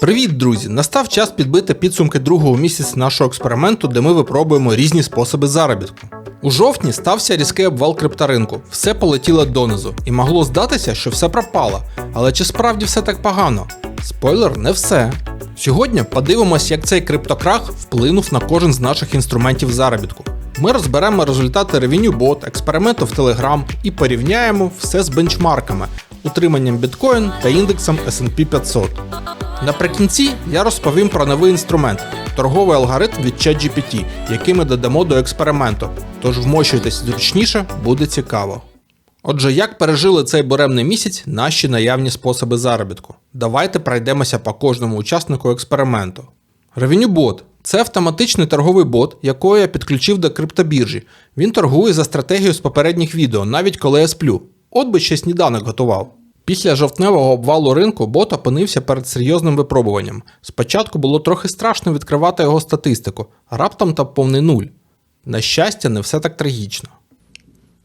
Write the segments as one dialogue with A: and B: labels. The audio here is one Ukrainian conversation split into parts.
A: Привіт, друзі! Настав час підбити підсумки другого місяця нашого експерименту, де ми випробуємо різні способи заробітку. У жовтні стався різкий обвал крипторинку, все полетіло донизу, і могло здатися, що все пропало. Але чи справді все так погано? Спойлер, не все. Сьогодні подивимось, як цей криптокрах вплинув на кожен з наших інструментів заробітку. Ми розберемо результати Bot, експерименту в Telegram і порівняємо все з бенчмарками, утриманням біткоін та індексом SP 500. Наприкінці я розповім про новий інструмент торговий алгоритм від ChatGPT, який ми додамо до експерименту. Тож вмощуйтесь зручніше, буде цікаво. Отже, як пережили цей буремний місяць наші наявні способи заробітку? Давайте пройдемося по кожному учаснику експерименту. Revenue Bot – це автоматичний торговий бот, якого я підключив до криптобіржі. Він торгує за стратегією з попередніх відео, навіть коли я сплю. От би ще сніданок готував. Після жовтневого обвалу ринку бот опинився перед серйозним випробуванням. Спочатку було трохи страшно відкривати його статистику, а раптом там повний нуль. На щастя, не все так трагічно.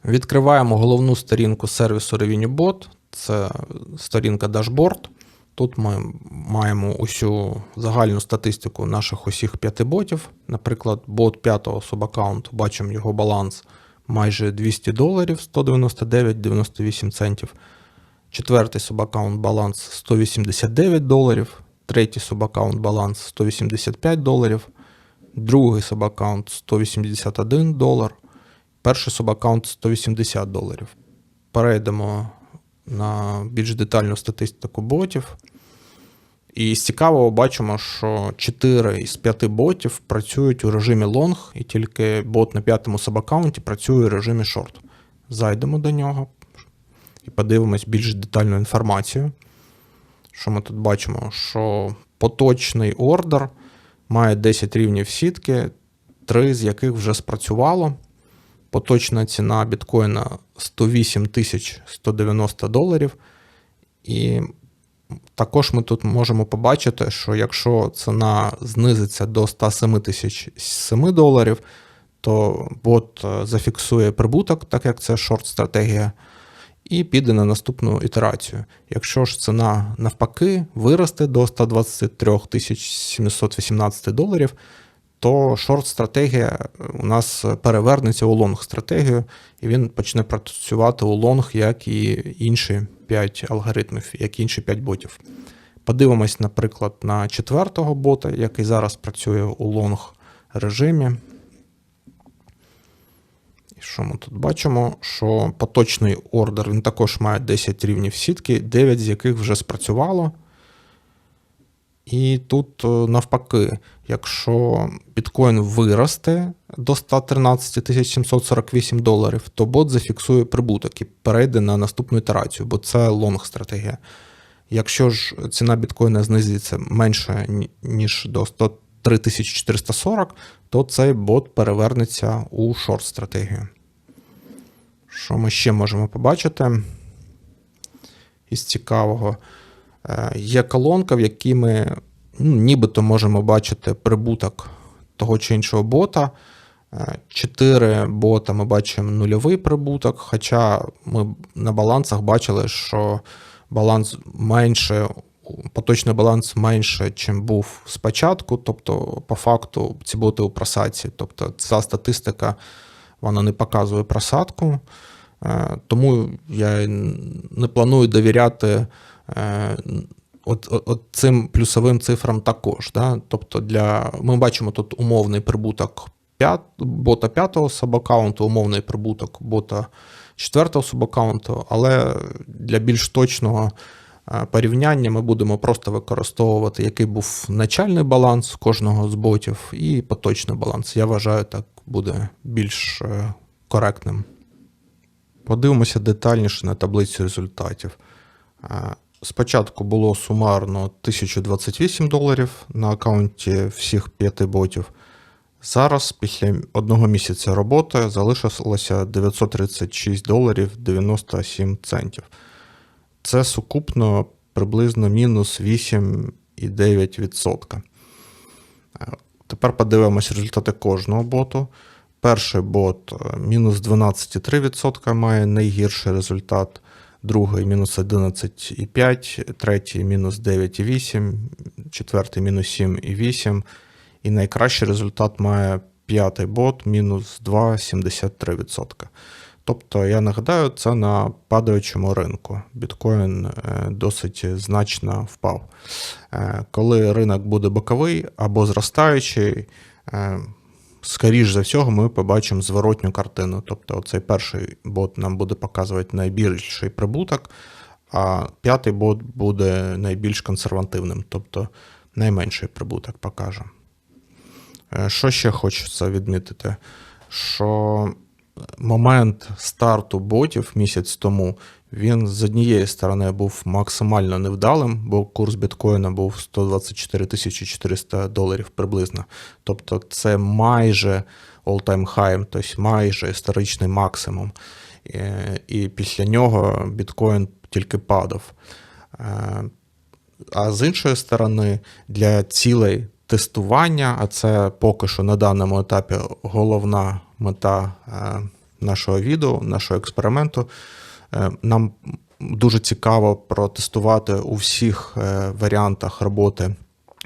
A: Відкриваємо головну сторінку сервісу RevenueBot, це сторінка дашборд. Тут ми маємо усю загальну статистику наших усіх п'яти ботів. Наприклад, бот п'ятого субаккаунту, бачимо його баланс майже 200 доларів 199,98 центів. Четвертий субаккаунт баланс 189 доларів, третій субаккаунт баланс 185 доларів, другий субаккаунт 181 долар, перший субаккаунт 180 доларів. Перейдемо на більш детальну статистику ботів. І з цікавого бачимо, що 4 із 5 ботів працюють у режимі long, і тільки бот на п'ятому сабаккаунті працює у режимі short. Зайдемо до нього і подивимось більш детальну інформацію. Що ми тут бачимо? Що поточний ордер має 10 рівнів сітки, 3 з яких вже спрацювало. Поточна ціна біткоїна 108 190 доларів. І також ми тут можемо побачити, що якщо ціна знизиться до 107 тисяч 7 доларів, то бот зафіксує прибуток, так як це шорт-стратегія, і піде на наступну ітерацію. Якщо ж ціна навпаки виросте до 123 718 доларів, то шорт-стратегія у нас перевернеться у лонг-стратегію, і він почне працювати у лонг, як і інші 5 алгоритмів, як інші 5 ботів. Подивимось, наприклад, на четвертого бота, який зараз працює у лонг режимі. Що ми тут бачимо? Що поточний ордер він також має 10 рівнів сітки, 9 з яких вже спрацювало. І тут навпаки, якщо біткоін виросте до 113 748 доларів, то бот зафіксує прибуток і перейде на наступну ітерацію, бо це лонг стратегія. Якщо ж ціна біткоїна знизиться менше, ніж до 103 440, то цей бот перевернеться у шорт стратегію. Що ми ще можемо побачити із цікавого? Є колонка, в якій ми ну, нібито можемо бачити прибуток того чи іншого бота. Чотири бота ми бачимо нульовий прибуток, хоча ми на балансах бачили, що баланс менше, поточний баланс менше, чим був спочатку. Тобто, по факту, ці боти у просадці. Тобто, ця статистика вона не показує просадку. Тому я не планую довіряти от, от, от цим плюсовим цифрам також. Да? Тобто для, ми бачимо тут умовний прибуток 5, бота 5 сабаккаунту, умовний прибуток бота 4 субаккаунту, але для більш точного порівняння ми будемо просто використовувати, який був начальний баланс кожного з ботів і поточний баланс. Я вважаю, так буде більш е, коректним. Подивимося детальніше на таблицю результатів. Спочатку було сумарно 1028 доларів на аккаунті всіх п'яти ботів. Зараз, після одного місяця роботи, залишилося 936 доларів 97 центів. Це сукупно приблизно мінус 8,9%. Тепер подивимося результати кожного боту. Перший бот мінус 12,3% має найгірший результат другий мінус 11,5, третій мінус 9,8, четвертий мінус 7,8. І найкращий результат має п'ятий бот мінус 2,73%. Тобто, я нагадаю, це на падаючому ринку. Біткоін е, досить значно впав. Е, Коли ринок буде боковий або зростаючий, е, скоріш за всього, ми побачимо зворотню картину. Тобто, цей перший бот нам буде показувати найбільший прибуток, а п'ятий бот буде найбільш консервативним, тобто найменший прибуток покаже. Що ще хочеться відмітити? Що момент старту ботів місяць тому він з однієї сторони був максимально невдалим, бо курс біткоїна був 124 400 доларів приблизно. Тобто це майже all-time high, тобто майже історичний максимум. Е, І після нього біткоін тільки падав. Е, А з іншої сторони, для цілей тестування, а це поки що на даному етапі головна мета е, нашого відео, нашого експерименту. Е, Нам дуже цікаво протестувати у всіх е, варіантах роботи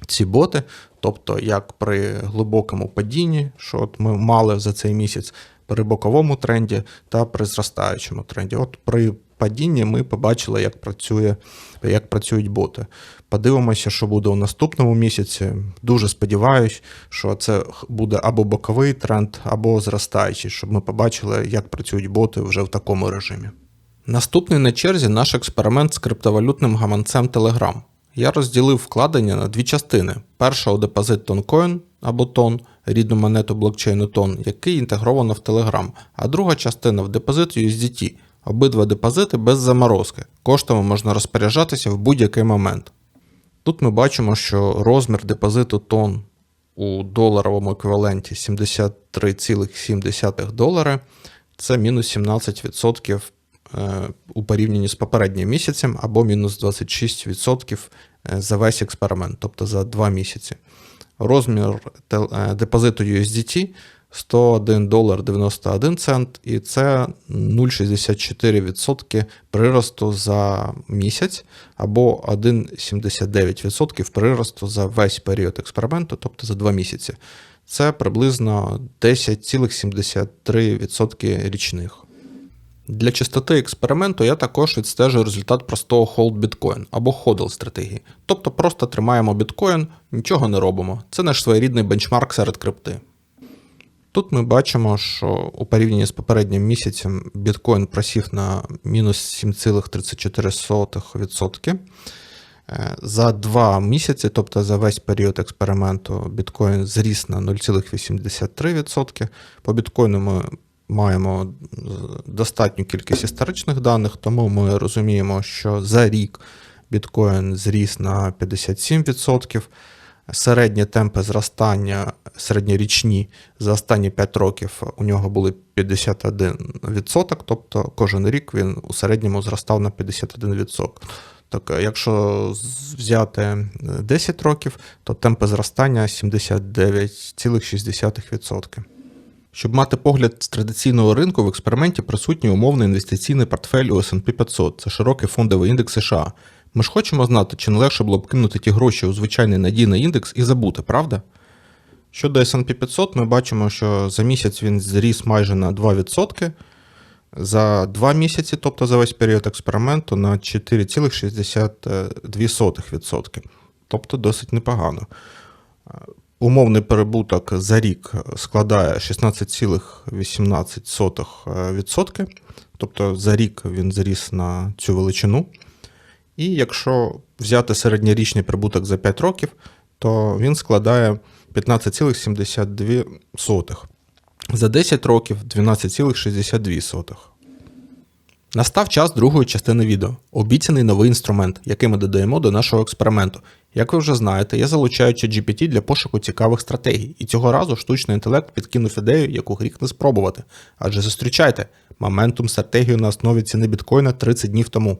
A: ці боти, тобто як при глибокому падінні, що от ми мали за цей місяць, при боковому тренді та при зростаючому тренді. От при падінні ми побачили, як працює, як працюють боти. Подивимося, що буде у наступному місяці. Дуже сподіваюся, що це буде або боковий тренд, або зростаючий, щоб ми побачили, як працюють боти вже в такому режимі. Наступний на черзі наш експеримент з криптовалютним гаманцем Telegram. Я розділив вкладення на дві частини. Перша у депозит Toncoin або TON, рідну монету блокчейну TON, який інтегровано в Telegram, а друга частина в депозит USDT. Обидва депозити без заморозки. Коштами можна розпоряджатися в будь-який момент. Тут ми бачимо, що розмір депозиту тон у доларовому еквіваленті 73,7 долари це мінус 17% е, у порівнянні з попереднім місяцем або мінус 26% е, за весь експеримент, тобто за 2 місяці. Розмір е, депозиту USDT 101 долар 91 цент, і це 0,64% приросту за місяць або 1,79% приросту за весь період експерименту, тобто за 2 місяці. Це приблизно 10,73% річних. Для чистоти експерименту я також відстежую результат простого hold Bitcoin або hodl стратегії. Тобто просто тримаємо біткоін, нічого не робимо. Це наш своєрідний бенчмарк серед крипти. Тут ми бачимо, що у порівнянні з попереднім місяцем біткоін просів на мінус 7,34%. Е, За два місяці, тобто за весь період експерименту, біткоін зріс на 0,83%. По біткоїну ми маємо достатню кількість історичних даних, тому ми розуміємо, що за рік біткоін зріс на 57%. Середні темпи зростання, середньорічні за останні 5 років у нього були 51%, тобто кожен рік він у середньому зростав на 51%. Так, е, якщо взяти 10 років, то темпи зростання 79,6%. Щоб мати погляд з традиційного ринку, в експерименті присутній умовний інвестиційний портфель у S&P 500. Це широкий фондовий індекс США. Ми ж хочемо знати, чи не легше було б кинути ті гроші у звичайний надійний індекс і забути, правда? Щодо S&P 500, ми бачимо, що за місяць він зріс майже на 2%, за 2 місяці, тобто за весь період експерименту, на 4,62%. Тобто досить непогано. Умовний перебуток за рік складає 16,18%, тобто за рік він зріс на цю величину. І якщо взяти середньорічний прибуток за 5 років, то він складає 15,72. За 10 років 12,62. Настав час другої частини відео. Обіцяний новий інструмент, який ми додаємо до нашого експерименту. Як ви вже знаєте, я залучаю GPT для пошуку цікавих стратегій, і цього разу штучний інтелект підкинув ідею, яку гріх не спробувати. Адже зустрічайте моментум стратегію на основі ціни біткоїна 30 днів тому.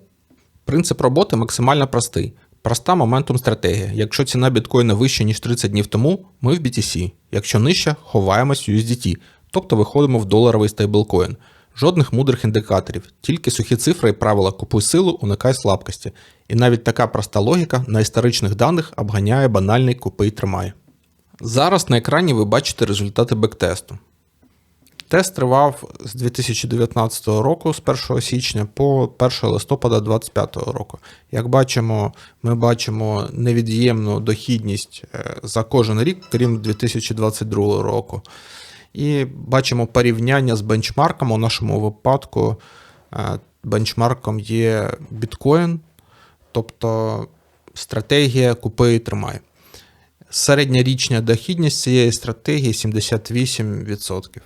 A: Принцип роботи максимально простий. Проста моментум стратегія. Якщо ціна біткоїна вища, ніж 30 днів тому, ми в BTC. Якщо нижча, ховаємось в USDT, тобто виходимо в доларовий стейблкоін. Жодних мудрих індикаторів, тільки сухі цифри і правила купуй силу, уникай слабкості. І навіть така проста логіка на історичних даних обганяє банальний купи й тримай. Зараз на екрані ви бачите результати бектесту. Тест тривав з 2019 року, з 1 січня по 1 листопада 2025 року. Як бачимо, ми бачимо невід'ємну дохідність е, за кожен рік, крім 2022 року. І бачимо порівняння з бенчмарком. У нашому випадку е, бенчмарком є біткоін, тобто стратегія купи і тримай. Середньорічня дохідність цієї стратегії 78%.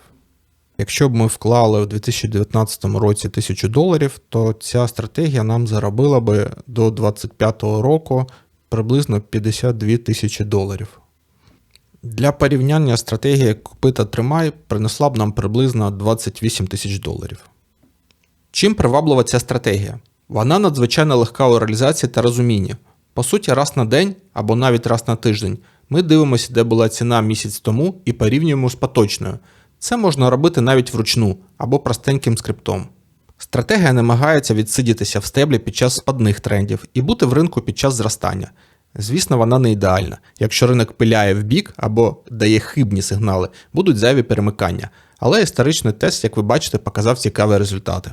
A: Якщо б ми вклали в 2019 році 1000 доларів, то ця стратегія нам заробила би до 2025 року приблизно 52 тисячі доларів. Для порівняння стратегія купи та тримай принесла б нам приблизно 28 тисяч доларів. Чим приваблива ця стратегія? Вона надзвичайно легка у реалізації та розумінні. По суті, раз на день або навіть раз на тиждень ми дивимося, де була ціна місяць тому, і порівнюємо з поточною. Це можна робити навіть вручну або простеньким скриптом. Стратегія намагається відсидітися в стеблі під час спадних трендів і бути в ринку під час зростання. Звісно, вона не ідеальна. Якщо ринок пиляє в бік або дає хибні сигнали, будуть зайві перемикання. Але історичний тест, як ви бачите, показав цікаві результати.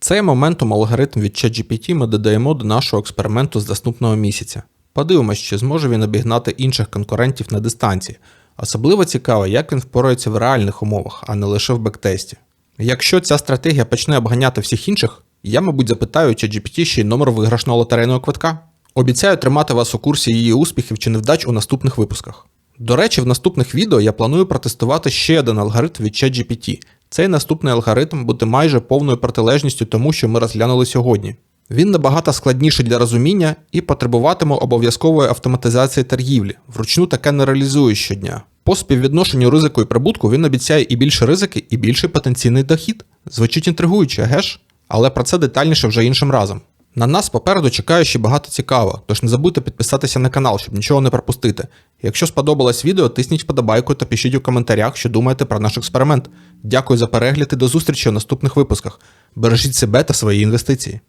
A: Цей моментум алгоритм від ChatGPT ми додаємо до нашого експерименту з наступного місяця. Подивимось, чи зможе він обігнати інших конкурентів на дистанції. Особливо цікаво, як він впорається в реальних умовах, а не лише в бектесті. Якщо ця стратегія почне обганяти всіх інших, я, мабуть, запитаю ChatGPT ще й номер виграшного лотерейного квитка. Обіцяю тримати вас у курсі її успіхів чи невдач у наступних випусках. До речі, в наступних відео я планую протестувати ще один алгоритм від ChatGPT. Цей наступний алгоритм буде майже повною протилежністю тому, що ми розглянули сьогодні. Він набагато складніший для розуміння і потребуватиме обов'язкової автоматизації торгівлі. Вручну таке не реалізує щодня. По співвідношенню ризику і прибутку він обіцяє і більше ризики, і більший потенційний дохід. Звучить інтригуюче, геш? Але про це детальніше вже іншим разом. На нас попереду чекає ще багато цікавого, тож не забудьте підписатися на канал, щоб нічого не пропустити. Якщо сподобалось відео, тисніть вподобайку та пишіть у коментарях, що думаєте про наш експеримент. Дякую за перегляд і до зустрічі у наступних випусках. Бережіть себе та свої інвестиції.